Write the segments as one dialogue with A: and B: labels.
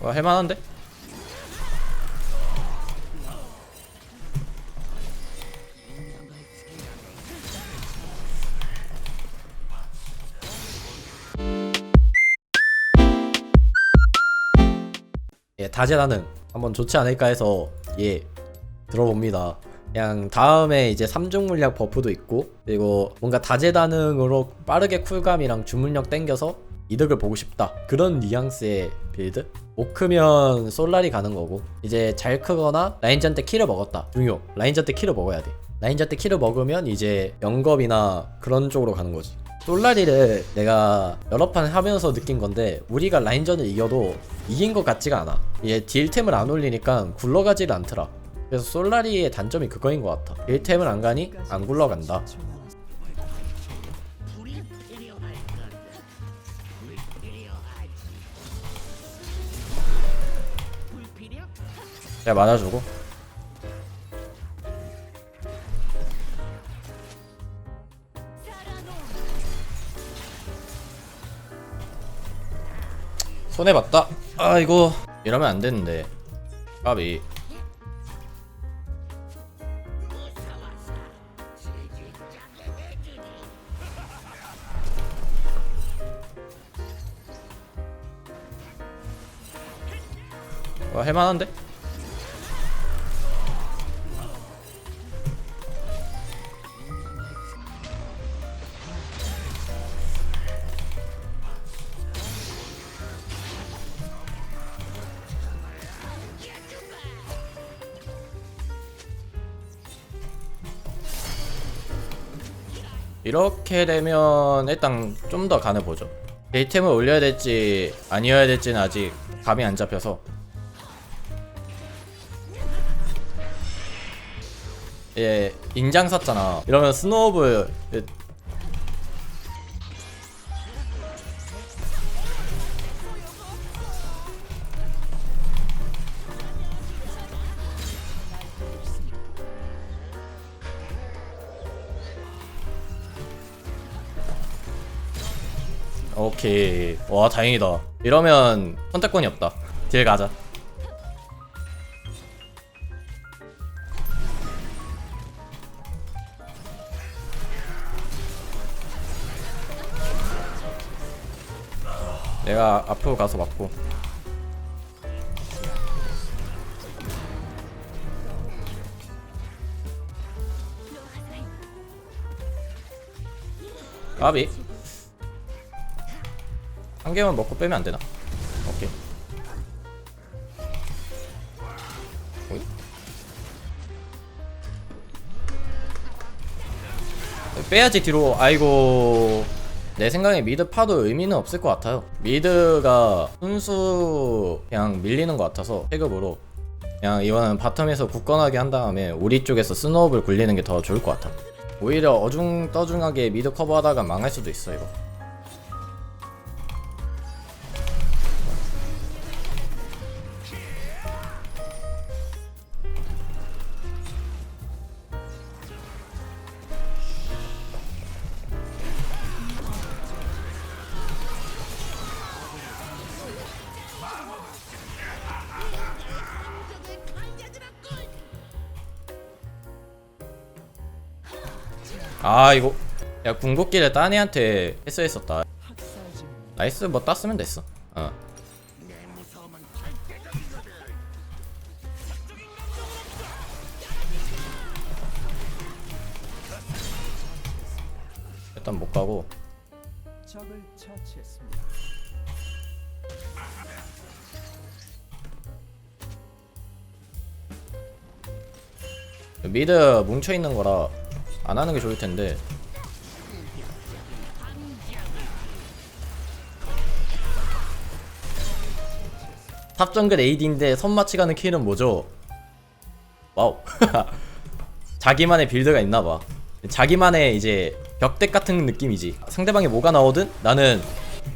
A: 와, 할만한데? 예, 다재다능 한번 좋지 않을까 해서 예 들어봅니다. 그냥 다음에 이제 3중 물약 버프도 있고 그리고 뭔가 다재다능으로 빠르게 쿨감이랑 주문력 땡겨서 이득을 보고 싶다. 그런 뉘앙스의 빌드? 못 크면 솔라리 가는 거고 이제 잘 크거나 라인전 때 키를 먹었다. 중요. 라인전 때 키를 먹어야 돼. 라인전 때 키를 먹으면 이제 영겁이나 그런 쪽으로 가는 거지. 솔라리를 내가 여러 판 하면서 느낀 건데 우리가 라인전을 이겨도 이긴 것 같지가 않아. 얘 딜템을 안 올리니까 굴러가지를 않더라. 그래서 솔라리의 단점이 그거인 것 같아. 딜템을 안 가니 안 굴러간다 내가 맞아주고. 손해봤다. 아 이거 이러면 안 되는데. 까비. 와 할만한데? 이렇게 되면 일단 좀더 간을 보죠. 데이템을 올려야 될지 아니어야 될지는 아직 감이 안 잡혀서 예 인장 샀잖아. 이러면 스노우볼 오케이 와 다행이다. 이러면 선택권이 없다. 딜 가자. 내가 앞으로 가서 맞고 까비 한 개만 먹고 빼면 안 되나? 오케이. 오이? 빼야지 뒤로. 아이고. 내 생각에 미드 파도 의미는 없을 것 같아요. 미드가 순수 그냥 밀리는 것 같아서 태급으로 그냥 이거는 바텀에서 굳건하게 한 다음에 우리 쪽에서 스노우를 굴리는 게 더 좋을 것 같아. 오히려 어중떠중하게 미드 커버하다가 망할 수도 있어 이거. 아 이거 야 궁극기를 딴 애한테 패스했었다. 나이스 뭐 땄으면 됐어. 어. 일단 못 가고. 미드 뭉쳐 있는 거라 안 하는 게 좋을 텐데. 탑 정글 AD인데 손마치 가는 킬은 뭐죠? 와우. 자기만의 빌드가 있나봐. 자기만의 이제 벽덱 같은 느낌이지. 상대방이 뭐가 나오든 나는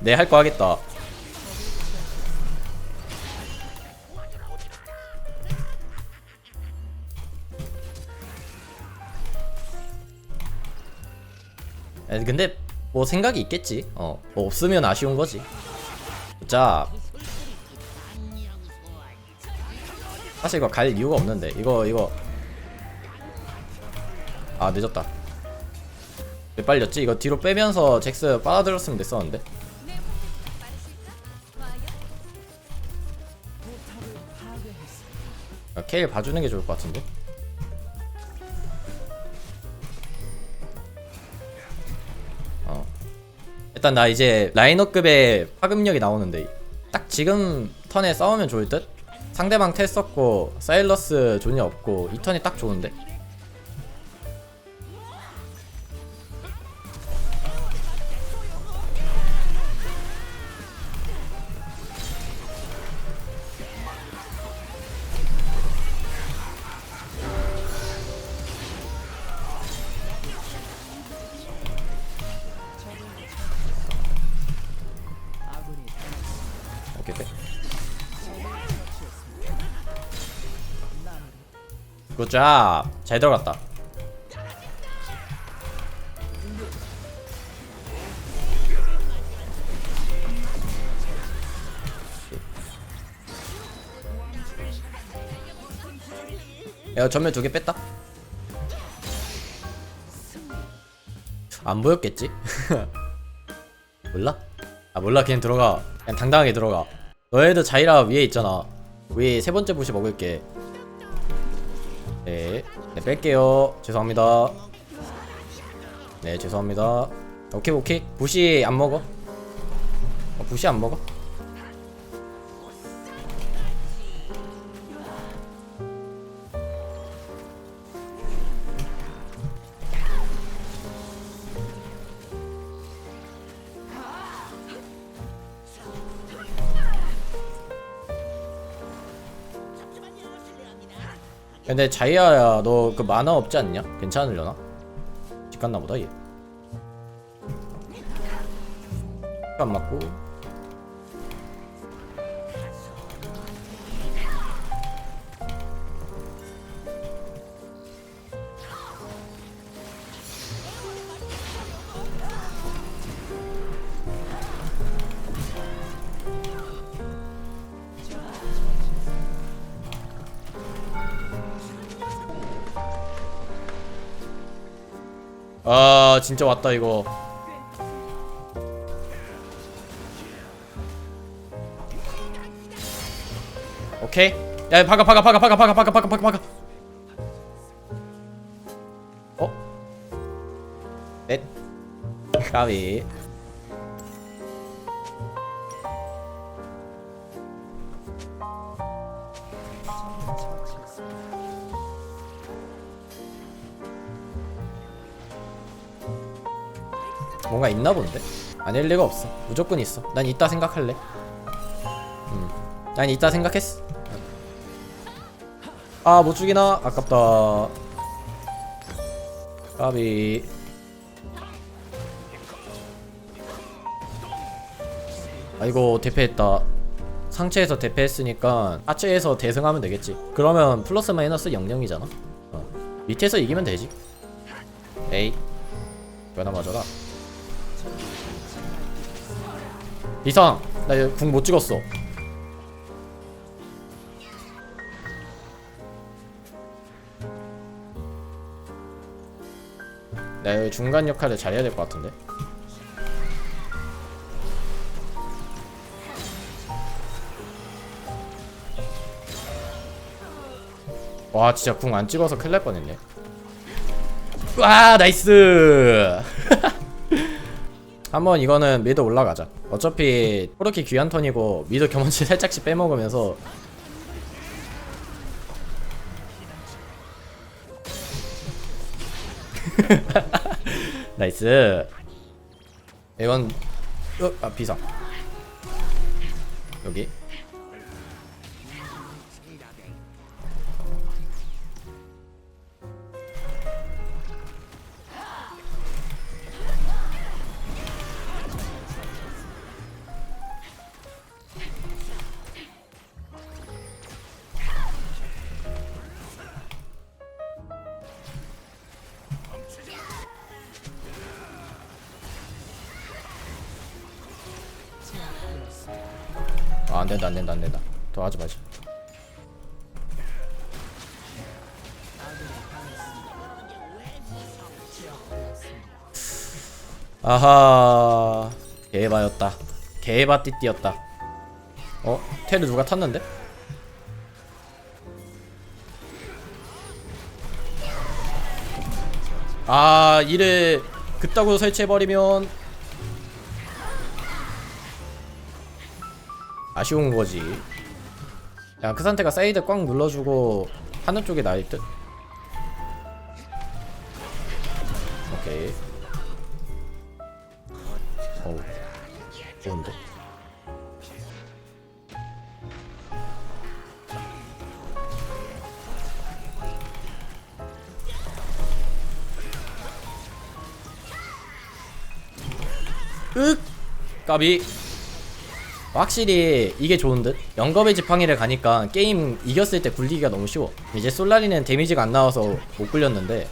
A: 내 할 거 하겠다 근데 뭐 생각이 있겠지. 어, 뭐 없으면 아쉬운 거지. 자, 사실 이거 갈 이유가 없는데 이거 이거 아 늦었다 왜 빨렸지? 이거 뒤로 빼면서 잭스 빨아들였으면 됐었는데 아, 케일 봐주는 게 좋을 것 같은데 일단 나 이제 라이너급의 파급력이 나오는데 딱 지금 턴에 싸우면 좋을 듯? 상대방 텔 썼고 사일러스 존이 없고 이 턴이 딱 좋은데 굿잡 잘 들어갔다. 야 전멸 두개 뺐다. 안 보였겠지? 몰라? 아 몰라. 그냥 들어가. 그냥 당당하게 들어가. 너희들 자이라 위에 있잖아. 위에 세 번째 부시 먹을게 네, 네 뺄게요. 죄송합니다. 네 죄송합니다. 오케이 오케이. 부시 안 먹어? 어, 부시 안 먹어 근데 자이아야 너 그 만화 없지 않냐? 괜찮으려나? 집 갔나 보다 얘. 안 맞고. 아 진짜 왔다 이거. 오케이. 야 박아 박아 박아 박아 박아 박아 박아 박아 박아. 어? 넷. 까비. 뭔가 있나 본데? 아닐 리가 없어. 무조건 있어. 난 있다 생각할래. 음. 난 있다 생각했어. 아, 못 죽이나? 아깝다. 까비. 아이고, 대패했다. 상체에서 대패했으니까 하체에서 대승하면 되겠지. 그러면 플러스 마이너스 0영이잖아. 어. 밑에서 이기면 되지. 에이. 이거나 맞아라. 이상 나 궁 못 찍었어. 나 여기 중간 역할을 잘해야 될 것 같은데? 와 진짜 궁 안 찍어서 큰일 날 뻔했네. 와 나이스 한번 이거는 미드 올라가자. 어차피 그렇게 귀한 턴이고 미드 경험치 살짝씩 빼먹으면서 나이스. 이건 어, 아 비상. 여기 안 된다 안 된다 안 된다. 더 하지 마지. 아하 개바였다 개바 띠띠였다 어? 테드 누가 탔는데? 아 이를 그따구로 설치해버리면 아쉬운 거지. 야 그 상태가 사이드 꽉 눌러주고 하늘 쪽에 나일 듯. 오케이. 어우 좋은데? 윽 까비 확실히 이게 좋은 듯? 영겁의 지팡이를 가니까 게임 이겼을 때 굴리기가 너무 쉬워. 이제 솔라리는 데미지가 안 나와서 못 굴렸는데